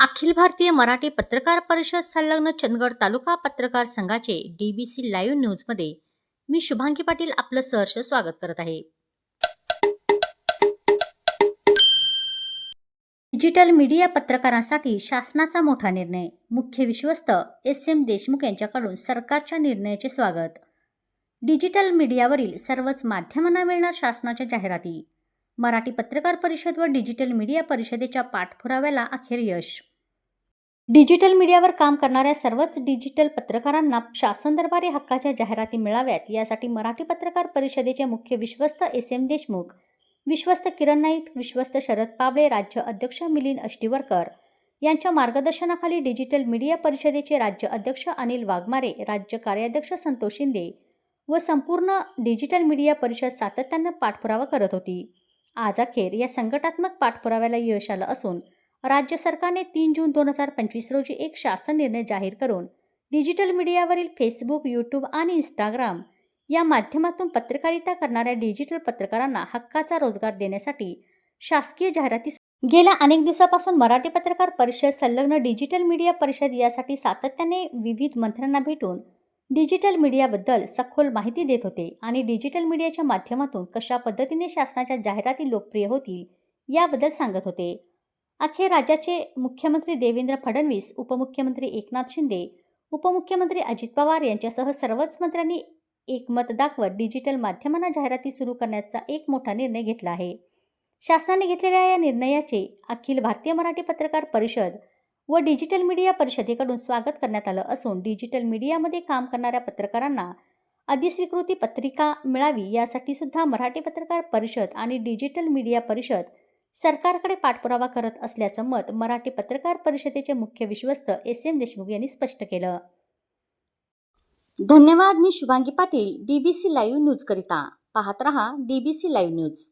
अखिल भारतीय मराठी पत्रकार परिषद संलग्न चंदगड तालुका पत्रकार संघाचे डीबीसी लाईव्ह न्यूजमध्ये मी शुभांगी पाटील आपलं सहर्ष स्वागत करत आहे. डिजिटल मीडिया पत्रकारांसाठी शासनाचा मोठा निर्णय. मुख्य विश्वस्त एस एम देशमुख यांच्याकडून सरकारच्या निर्णयाचे स्वागत. डिजिटल मीडियावरील सर्वच माध्यमांना मिळणार शासनाच्या जाहिराती. मराठी पत्रकार परिषद व डिजिटल मीडिया परिषदेच्या पाठपुराव्याला अखेर यश. डिजिटल मीडियावर काम करणाऱ्या सर्वच डिजिटल पत्रकारांना शासन दरबारी हक्काच्या जाहिराती मिळाव्यात यासाठी मराठी पत्रकार परिषदेचे मुख्य विश्वस्त एस. एम. देशमुख विश्वस्त किरण नाईक विश्वस्त शरद पाबळे राज्य अध्यक्ष मिलिंद अष्टीवरकर यांच्या मार्गदर्शनाखाली डिजिटल मीडिया परिषदेचे राज्य अध्यक्ष अनिल वाघमारे राज्य कार्याध्यक्ष संतोष शिंदे व संपूर्ण डिजिटल मीडिया परिषद सातत्यानं पाठपुरावा करत होती. आज अखेर या संघटात्मक पाठपुराव्याला यश आलं असून राज्य सरकारने तीन जून दोन हजार पंचवीस रोजी एक शासन निर्णय जाहीर करून डिजिटल मीडियावरील फेसबुक यूट्यूब आणि इंस्टाग्राम या माध्यमातून पत्रकारिता करणाऱ्या डिजिटल पत्रकारांना हक्काचा रोजगार देण्यासाठी शासकीय जाहिराती गेल्या अनेक दिवसापासून मराठी पत्रकार परिषद संलग्न डिजिटल मीडिया परिषद यासाठी सातत्याने विविध मंत्र्यांना भेटून डिजिटल मीडियाबद्दल सखोल माहिती देत होते आणि डिजिटल मीडियाच्या माध्यमातून कशा पद्धतीने शासनाच्या जाहिराती लोकप्रिय होतील याबद्दल सांगत होते. अखेर राज्याचे मुख्यमंत्री देवेंद्र फडणवीस उपमुख्यमंत्री एकनाथ शिंदे उपमुख्यमंत्री अजित पवार यांच्यासह सर्वच मंत्र्यांनी एकमत दाखवत डिजिटल माध्यमांना जाहिराती सुरू करण्याचा एक मोठा निर्णय घेतला आहे. शासनाने घेतलेल्या या निर्णयाचे अखिल भारतीय मराठी पत्रकार परिषद व डिजिटल मीडिया परिषदेकडून स्वागत करण्यात आलं असून डिजिटल मीडियामध्ये काम करणाऱ्या पत्रकारांना अधिस्वीकृती पत्रिका मिळावी यासाठी सुद्धा मराठी पत्रकार परिषद आणि डिजिटल मीडिया परिषद सरकारकडे पाठपुरावा करत असल्याचं मत मराठी पत्रकार परिषदेचे मुख्य विश्वस्त एस एम देशमुख यांनी स्पष्ट केलं. धन्यवाद मी Shubhangi Patil DBC live news करिता. पाहत रहा डीबीसी लाईव्ह न्यूज.